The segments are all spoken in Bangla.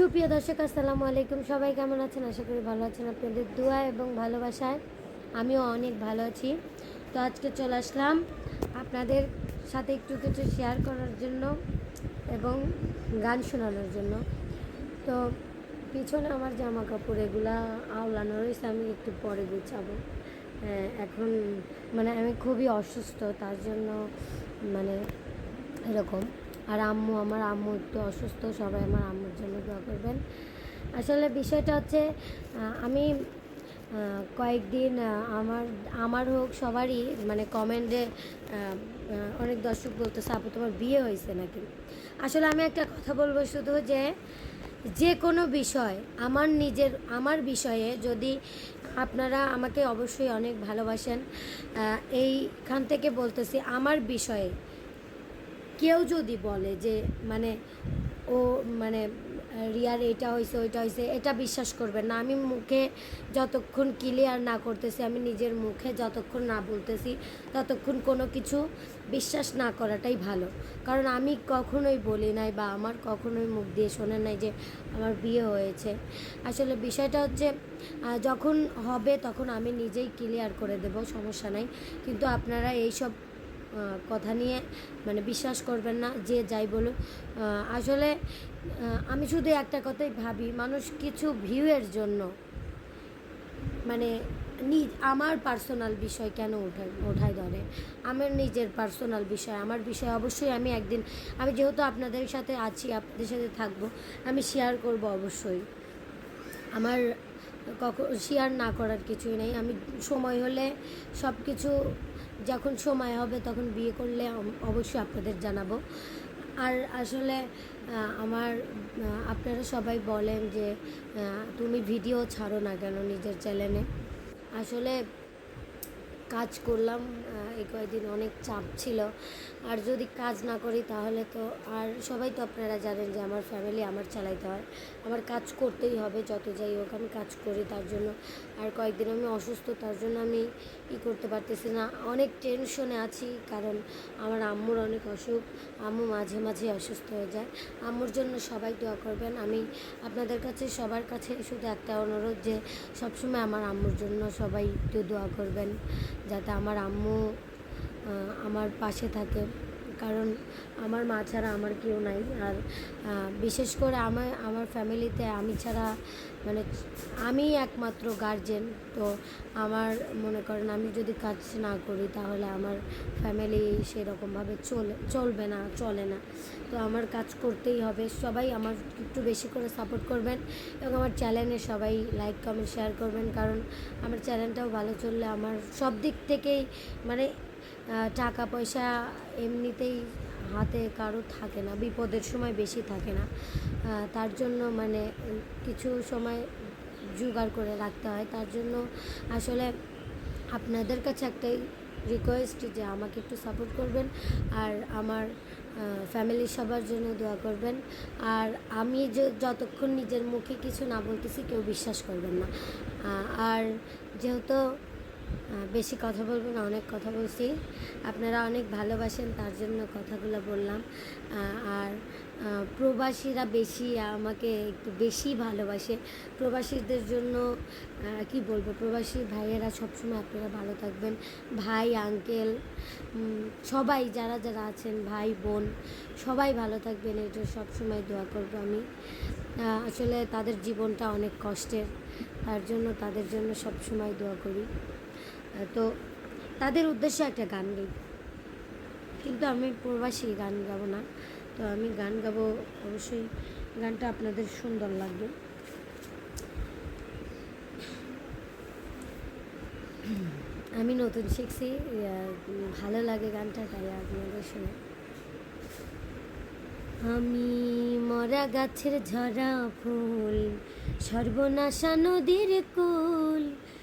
সুপ্রিয় দর্শক আসসালামু আলাইকুম। সবাই কেমন আছেন? আশা করি ভালো আছেন। আপনাদের দোয়া এবং ভালোবাসায় আমিও অনেক ভালো আছি। তো আজকে চলে আসলাম আপনাদের সাথে একটু কিছু শেয়ার করার জন্য এবং গান শোনানোর জন্য। তো পিছনে আমার জামা কাপড় এগুলা আওলানো রয়েছে আমি একটু পরে গুছাবো। হ্যাঁ, এখন মানে আমি খুবই অসুস্থ তার জন্য মানে এরকম। আর আম্মু, আমার আম্মু একটু অসুস্থ, সবাই আমার আম্মুর জন্য দোয়া করবেন। আসলে বিষয়টা হচ্ছে আমি কয়েকদিন আমার আমার হোক, সবারই মানে কমেন্টে অনেক দর্শক বলতেছে, আপু, তোমার বিয়ে হয়েছে নাকি? আসলে আমি একটা কথা বলব শুধু যে যে কোনো বিষয়, আমার নিজের, আমার বিষয়ে যদি আপনারা আমাকে অবশ্যই অনেক ভালোবাসেন এইখান থেকে বলতেছি, আমার বিষয়ে কেউ যদি বলে যে মানে ও মানে রিয়ার এটা হয়েছে ওইটা হয়েছে এটা বিশ্বাস করবেন না। আমি মুখে যতক্ষণ ক্লিয়ার না করতেছি, আমি নিজের মুখে যতক্ষণ না বলতেছি, ততক্ষণ কোনো কিছু বিশ্বাস না করাটাই ভালো। কারণ আমি কখনোই বলি নাই বা আমার কখনোই মুখ দিয়ে শোনে নাই যে আমার বিয়ে হয়েছে। আসলে বিষয়টা হচ্ছে যখন হবে তখন আমি নিজেই ক্লিয়ার করে দেব, সমস্যা নাই। কিন্তু আপনারা এইসব কথা নিয়ে মানে বিশ্বাস করবেন না যে যাই আহ, আসলে আমি শুধু একটা কথাই ভাবি মানুষ কিছু ভিউয়ের জন্য মানে নিজ আমার পার্সোনাল বিষয় কেন ওঠায় ওঠায় ধরে? আমার নিজের পার্সোনাল বিষয় আমার বিষয় অবশ্যই আমি একদিন আমি যেহেতু আপনাদের সাথে আছি আপনাদের সাথে থাকব আমি শেয়ার করব অবশ্যই। আমার কখন শেয়ার না করার কিছুই নেই আমি সময় হলে সব কিছু যখন সময় হবে তখন বিয়ে করলে অবশ্যই আপনাদের জানাব। আর আসলে আমার আপনারা সবাই বলেন যে তুমি ভিডিও ছাড়ো না কেন নিজের চ্যানেলে? আসলে কাজ করলাম এই কয়েকদিন অনেক চাপ ছিল। আর যদি কাজ না করি তাহলে তো আর সবাই তো আপনারা জানেন যে আমার ফ্যামিলি আমার চালাইতে হয়। আমার কাজ করতেই হবে, যত যাই হোক আমি কাজ করি তার জন্য। আর কয়েকদিন আমি অসুস্থ, তার জন্য আমি ই করতে পারতেছি না। অনেক টেনশনে আছি, কারণ আমার আম্মুর অনেক অসুখ। আম্মু মাঝে মাঝে অসুস্থ হয়ে যায়। আম্মুর জন্য সবাই দোয়া করবেন। আমি আপনাদের কাছে, সবার কাছে শুধু একটা অনুরোধ যে সবসময় আমার আম্মুর জন্য সবাই একটু দোয়া করবেন। যাতে আমার আম্মু আমার পাশে থাকে। কারণ আমার মা ছাড়া আমার কেউ নাই। আর বিশেষ করে আমার আমার ফ্যামিলিতে আমি ছাড়া মানে আমি একমাত্র গার্জেন তো আমার মনে করেন আমি যদি কাজ না করি তাহলে আমার ফ্যামিলি সেরকমভাবে চলে, চলবে না, চলে না। তো আমার কাজ করতেই হবে। সবাই আমার একটু বেশি করে সাপোর্ট করবেন এবং আমার চ্যানেলে সবাই লাইক কমেন্ট শেয়ার করবেন। কারণ আমার চ্যানেলটাও ভালো চললে আমার সব দিক থেকেই মানে টাকা পয়সা এমনিতেই হাতে কারও থাকে না, বিপদের সময় বেশি থাকে না। তার জন্য মানে কিছু সময় জোগাড় করে রাখতে হয়। তার জন্য আসলে আপনাদের কাছে একটাই রিকোয়েস্ট যে আমাকে একটু সাপোর্ট করবেন আর আমার ফ্যামিলির সবার জন্য দোয়া করবেন। আর আমি যতক্ষণ নিজের মুখে কিছু না বলতেছি কেউ বিশ্বাস করবেন না। আর যেহেতু বেশি কথা বলব না, অনেক কথা বলছি। আপনারা অনেক ভালোবাসেন, তার জন্য কথাগুলো বললাম। আর প্রবাসীরা বেশি আমাকে একটু বেশি ভালোবাসে। প্রবাসীদের জন্য কি বলব, প্রবাসী ভাইয়েরা সবসময় আপনারা ভালো থাকবেন। ভাই, আঙ্কেল সবাই, যারা যারা আছেন, ভাই, বোন, সবাই ভালো থাকবেন এটা সবসময় দোয়া করব আমি। আসলে তাদের জীবনটা অনেক কষ্টের, তার জন্য, তাদের জন্য সবসময় দোয়া করি। তো তাদের উদ্দেশ্যে একটা গান গাই। কিন্তু আমি প্রবাসী, গান গাবো না। তো আমি গান গাবো, অবশ্যই গানটা আপনাদের সুন্দর লাগবে। আমি নতুন শিখছি ভালো লাগে গানটা, তাই আপনাদের শুনে। আমি মরা গাছের ঝরা ফুল, সর্বনাশা নদীর কুল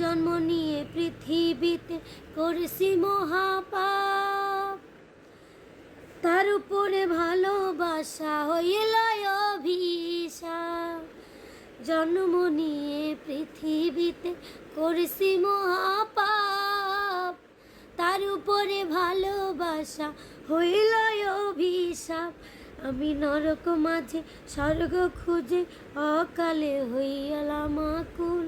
জন্ম নিয়ে পৃথিবীতে করেছি মহাপাপ। তার উপরে ভালোবাসা হইল অভিশাপ। জন্ম নিয়ে পৃথিবীতে করেছি মহাপাপ। তার উপরে ভালোবাসা হইল অভিশাপ। আমি নরক মাঝে স্বর্গ খুঁজে অকালে হইয়ালাম আকুল।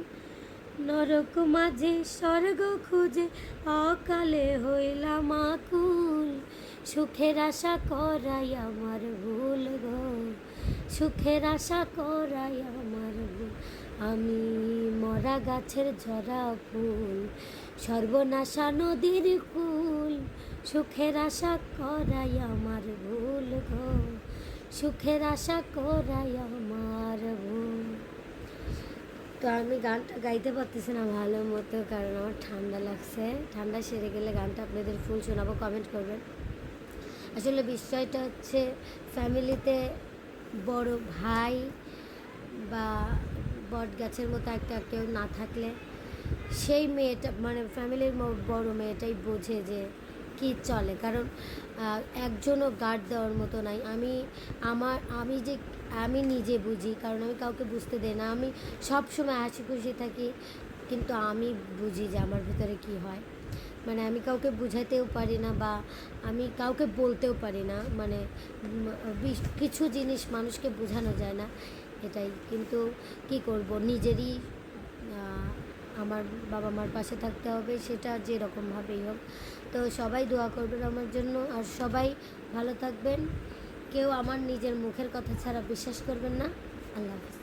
নরক মাঝে, স্বর্গ খুঁজে অকালে হইলাম আকুল। সুখের আশা করাই আমার ভুল গো। সুখের আশা করাই আমার ভুল। আমি মরা গাছের ঝরা ফুল, সর্বনাশা নদীর কুল। সুখের আশা করাই আমার ভুল গো। সুখের আশা করাই আমার তো আমি গানটা গাইতে পারতেছি না ভালো মতো, কারণ আমার ঠান্ডা লাগছে। ঠান্ডা সেরে গেলে গানটা আপনাদের ফুল শোনাবো কমেন্ট করবেন। আসলে বিষয়টা হচ্ছে ফ্যামিলিতে বড় ভাই বা বট গাছের মতো একটা কেউ না থাকলে, সেই মেয়েটা মানে ফ্যামিলির বড় মেয়েটাই বোঝে যে কি চলে? কারণ একজনও গার্ড দেওয়ার মতো নাই। আমি, আমার, আমি যে, আমি নিজে বুঝি, কারণ আমি কাউকে বুঝতে দেই না। আমি সব সময় হাসি খুশি থাকি, কিন্তু আমি বুঝি যে আমার ভিতরে কি হয়। মানে আমি কাউকে বুঝাতেও পারি না বা আমি কাউকে বলতেও পারি না। মানে কিছু জিনিস মানুষকে বোঝানো যায় না, এটাই। কিন্তু কি করব? নিজেরই আমার বাবা মার পাশে থাকতে হবে, সেটা যেরকমভাবেই হোক। তো সবাই দোয়া করবেন আমার জন্য, আর সবাই ভালো থাকবেন। কেউ আমার নিজের মুখের কথা ছাড়া বিশ্বাস করবেন না। আল্লাহ হাফিজ।